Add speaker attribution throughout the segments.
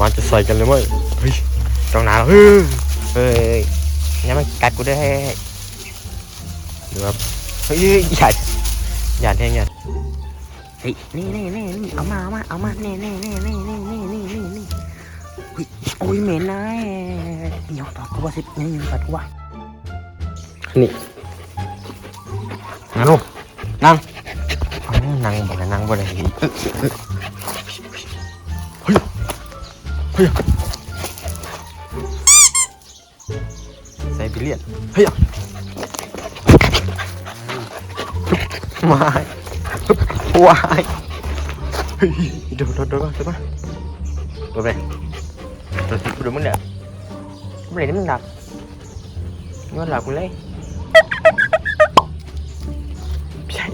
Speaker 1: มันจะใส่กันเลยมั้ยเฮ้ยจ้องหนาวเฮ้ยเฮ้ยอย่ามากัดกูได้วยเฮ้ดูครับเฮ้ยอย่าอย่าแทงอย่า
Speaker 2: เฮ้ยนี่นี่นี่นี่เอามาเอามาเอามานี่นี่นี่นี่นี่นี่นี่นี่นี่เฮ้ยโอ้ยเหม็นนะเดี๋ยวต่อกูว่าสินี่ยังปัดกูว่า
Speaker 1: นี่นั่งนั่งนั่งบ่ได้นั่งบ่ได้เฮ้ย ฮ้ยไซบีเรียนเฮ้ยมาวายเดี๋ยวเดี๋ยวเดี๋ยวเดี๋ยวมาเดี๋ยวไปเดี๋ยวเดี๋ยวมึงเนี่ยมึงไหนมึงดักมึงหลับกูเลยใช่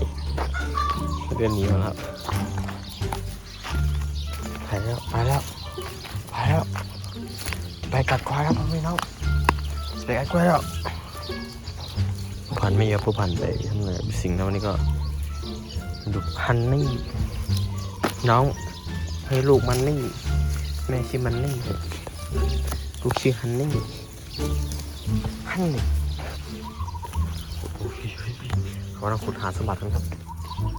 Speaker 1: เรื่องนี้มาแล้วไปแล้วไปแล้ว ไปแล้วไปกัดควายครับพี่น้องไปกัดควายแล้วผู้พันไม่เยอะผู้พันไปทำไงสิ่งแล้ววันนี้ก็ดูฮันนี่น้องให้ลูกมันนี่แม่ชื่อมันนี่ลูกชื่อฮันนี่ฮันนี่โอ้ยเขากำลังขุดหาสมบัติกันครับ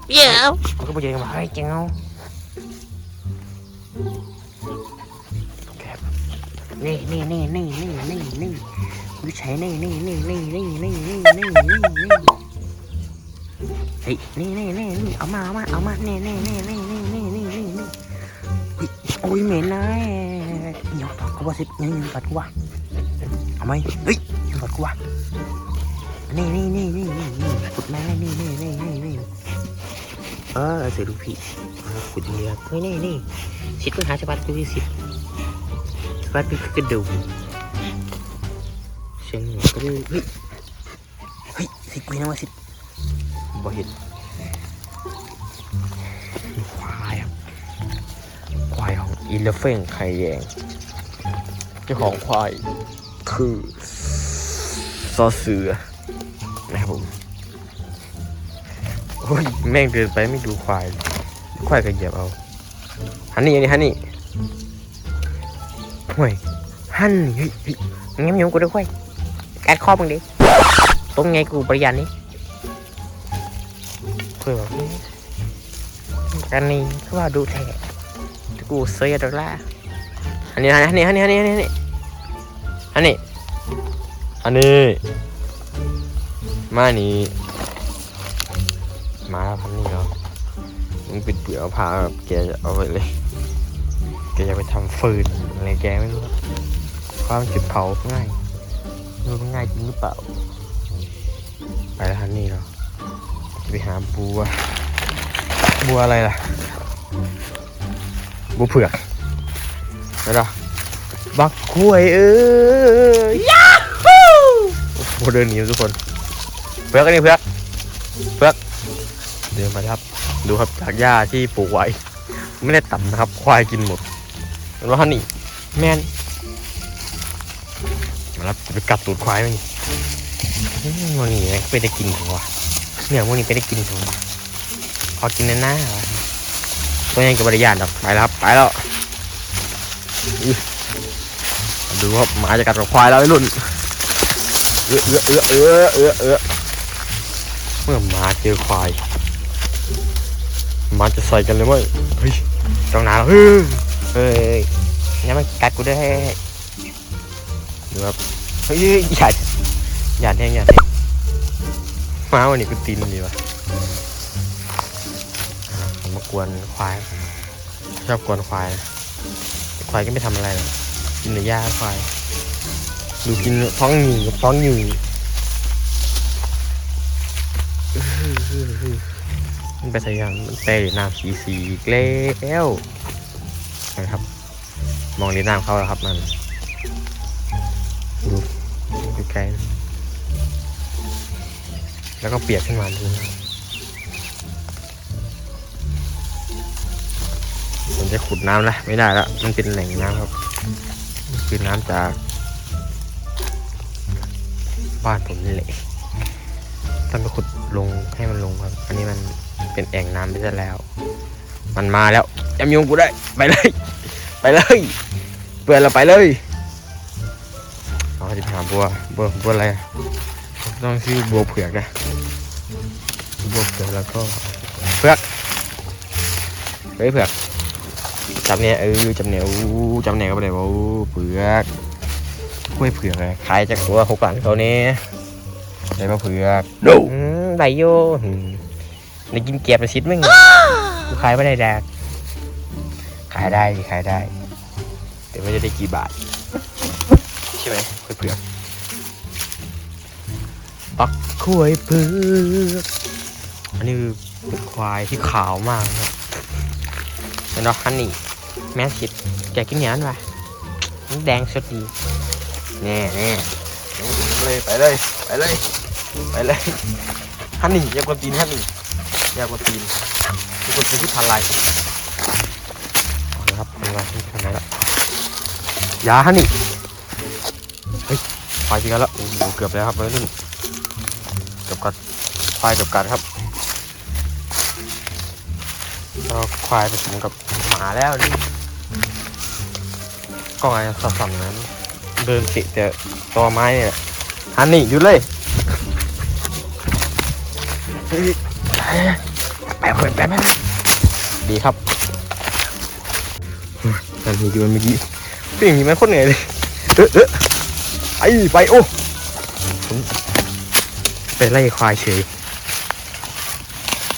Speaker 2: เดี๋ยว
Speaker 1: มันก็ไปเจอกันมาเฮ้ยเจ้าแกะ
Speaker 2: นี่นี่นี่นี่นี่นี่นี่กูใช้นี่นี่นี่นี่นี่นี่นี่นี่นี่นี่เฮ้ยนี่นี่นี่นี่เอามาเอามาเอามานี่นี่นี่นี่นี่นี่นี่นี่นี่เฮ้ยโอ้ยเหม็นนะเดี๋ยวต่อกูว่าสินี่ยังปัดกูว่าเอาไหมเฮ้ยยังปัดกูว่านี่นี่นี่นี่นี่นี่ขุดแมานี่นี่นี่นี่นี่เออเสือลูกพี่เอาขุดเรือเฮ้ยนี่นี่สิทธิ์ไปหาสมบัติกูที่สิทธิ์ สมบัติพี่กระดูกเชียงเหนือก็เลยเฮ้ยเฮ้ยสิทธิ์ไม่นะว่าสิทธิ์
Speaker 1: บ่เห็นควายครับควายของอีเลฟเฟนไข่แยงเจ้าของควายคือซอเสือนะครับผมโอ้ยแม่งเดินไปไม่ดูควายเลยควายก็เหยียบเอาฮันนี่อันนี้ฮันนี่ ห่วยฮันนี่เฮ้ยเฮ้ย
Speaker 2: งั้นยังกูด้วยค่อยกัดคอมึงดิตรงไงกูปริยันนี่
Speaker 1: เพื่อแบบ
Speaker 2: กันนี่คือว่าดูแท้กูเสียดอกล่า
Speaker 1: อันนี้อันนี้อันนี้อันนี้อันนี้อันนี้อันนี้มานี่มาแล้วพันนี่เนาะมึงปิดเปลือกมะพร้าแบบแกจะเอาไปเลย แกจะไปทำฟืนอะไรแกไม่รู้ความนจุดเผาง่ายรู้ง่ายจริงหรือเปล่า ไปแล้วฮันนี่เนาจะไปหาบัว บัวอะไรล่ะ บัวเผือกแล้วล่ะบักกล้วยเอ้ยยาฮูโอ้โหเดินหนีทุกคนเผือกอันนี้เผือกเผือกเดินมาครับ ดูครับจากหญ้าที่ปลูกไว้ ไม่ได้ต่ำนะครับ ควายกินหมด เห็นว่าฮันนี่แมนมาแล้วไปกัดตูดควายมั้ยนี่อืมวันนี้ไปได้กินผมวะเนี่ยวันนี้ไปได้กินผมวะพอกินแน่ๆวะตัวยังกับบริยานดอกไปแล้วครับไปแล้วดูครับหมาจะกัดกับควายแล้วไอ้รุ่นเอือเอือเอือเอือเอือเออเมื่อหมาเจอควายหมันจะใส่กันเลยมั้ยเฮ้ยจ้องหนาแล้วเฮ้ย
Speaker 2: เฮ้ยงั้นมันกัดกูด้วย
Speaker 1: ดูครับเฮ้ยอย่าอย่าแทงอย่าแทงมาวันนี้กูตีนดีวะอ่าผมมากวนควาย ชอบกวนควายควายก็ไม่ทำอะไรหรอกกินแต่หญ้าควายดูกินท้องหนีกับท้องหนีมันไปใส่ยังมันไปน้ำสีสีอีกแล้ว นะครับ มองในน้ำเขาแล้วครับมันดูไกลๆแล้วก็เปียกขึ้นมาดูนะผมจะขุดน้ำแล้วไม่ได้แล้วมันเป็นแหล่งน้ำครับ คือน้ำจากบ้านผมนี่แหละต้องไปขุดลงให้มันลงครับ อันนี้มันเป็นแอ่งน้ำไปซะแล้ว มันมาแล้ว จำยงกูได้ไปเลย ไปเลยเปื่อนเราไปเลยเราจะไปหาบัวบัวบัวอะไรอะต้องชื่อบัวเผือกนะบัวเผือกแล้วก็เผือกเฮ้ยเผือกจับเนี่ยเออจับเนี่ยอู้จับเนี่ยก็ไปเลยว่าอู้เผือกกล้วยเผือกเลยขายจากตัวหกหลังเขาเนี่ยได้มาเผือก
Speaker 2: no
Speaker 1: อืมได้โยอืมได้กินเกียบมาชิดมั้งกูขายไม่ได้แดก ขายได้ขายได้ แต่ไม่าจะได้กี่บาท ใช่ไหมกล้วยเผือกปักกล้วยเผือกอันนี้คือควายที่ขาวมากนะครับเป็นดอกฮันนี่แม่ชิดแกกินอย่างนั้นปะมันแดงสดดีแน่แน่เลยไปเลยไปเลยไปเลยฮันนี่ยากวนตีนฮันนี่ยากวนตีนยากวนตีนที่พันลาย ครับเป็นไรที่ทำไมละยาฮันนี่เฮ้ยควายจริงแล้วโอ้โหเกือบแล้วครับเพื่อนเกือบกัดควายเกือบกัดครับก็ควายผสมกับหมาแล้วนี่ก็ไงสับๆนั้น เดินติดแต่ตอไม้เนี่ยฮันนี่หยุดเลยไปไปไปไปไปดีครับ แต่มีดูมันเมื่อกี้เป็นอย่างนี้มันโคตรเหนื่อยเลยเออเออไปไปโอ้ผมไปไล่ควายเฉย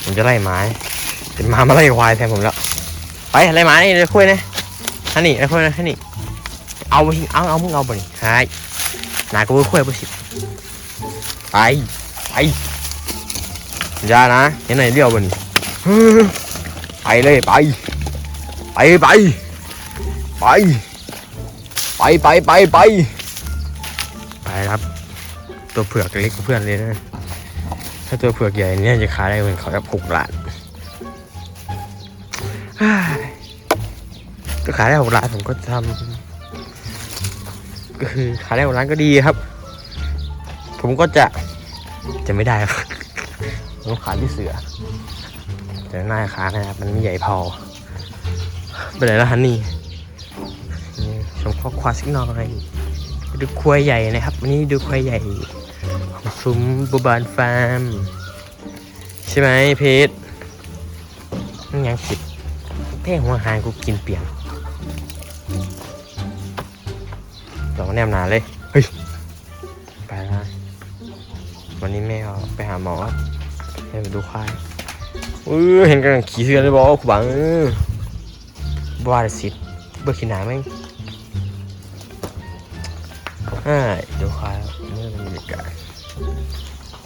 Speaker 1: ผมจะไล่หมาเป็นมามาไล่ควายแทนผมแล้วไปไล่หมานี่เลยคุยนะฮันนี่ไอ้คุยนะฮันนี่เอาไปเอาเอามึงเอาไปนี่หายหนาก็คุยไปสิไปไปอย่านะเห็นไหนเดียวมันไปเลยไปไปไป ไป ไปไปไปไปไปครับ ตัวเผือกเล็กกว่าเพื่อนเลยนะถ้าตัวเผือกใหญ่เนี่ยจะขายได้เหมือนเขาจะหกล้านอ้ายก็ขายได้หกล้านผมก็ทำก็คือขายได้หกล้านก็ดีครับ ผมก็จะจะไม่ได้ครับผมขายที่เสือ แต่หน้าขานะครับมันไม่ใหญ่พอไปไหนแล้วฮันนี่ นี่ชมข้อควายสักหน่อยดูควายใหญ่นะครับ วันนี้ดูควายใหญ่ของซุ้มบูบานฟาร์ม ใช่ไหมเพชรนั่ยังคิดเท่หัวหางกูกินเปียงลองแนมหนาเลย เฮ้ย ไปแล้ววันนี้แม่เอาไปหาหมอให้มาดูควายเออเห็นกันขี่เสือเลยบอกว่าขบังเออบ้าสิเบื่อขี้หนาไหม อ่าดูควายเมื่อบรรยากาศ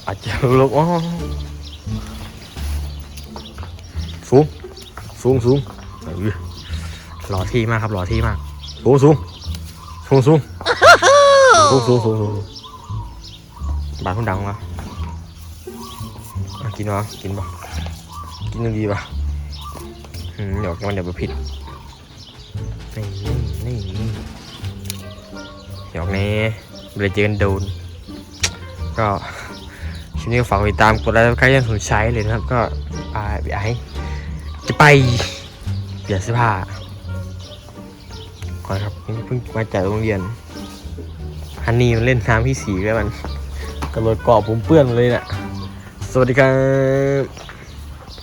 Speaker 1: อาจจะลุกอ๋อสูงสูงสูงหล่อที่มากครับหล่อที่มากสูงสูงสูงสูงสูงสูงสูงสูงบาดคนดังวะกินวะกินปะกินดูดีปะอืมเดี๋ยวมันเดี๋ยวไปผิดนี่นี่นี่ นี่เดี๋ยวนี้เดี๋ยเจอกันโดน ก็ช่วงนี้ฝากติดตามกดไลค์ใครยังสนใจเลยนะครับ ก็อ่าอจะไปเปลี่ยนเสื้อผ้าก่อนครับเพิ่งมาจากโรงเรียนฮันนี่มันเล่นน้ำพี่สีแล้วมันกระโดดเกาะผมเปื้อนเลยน่ะสวัสดีครับ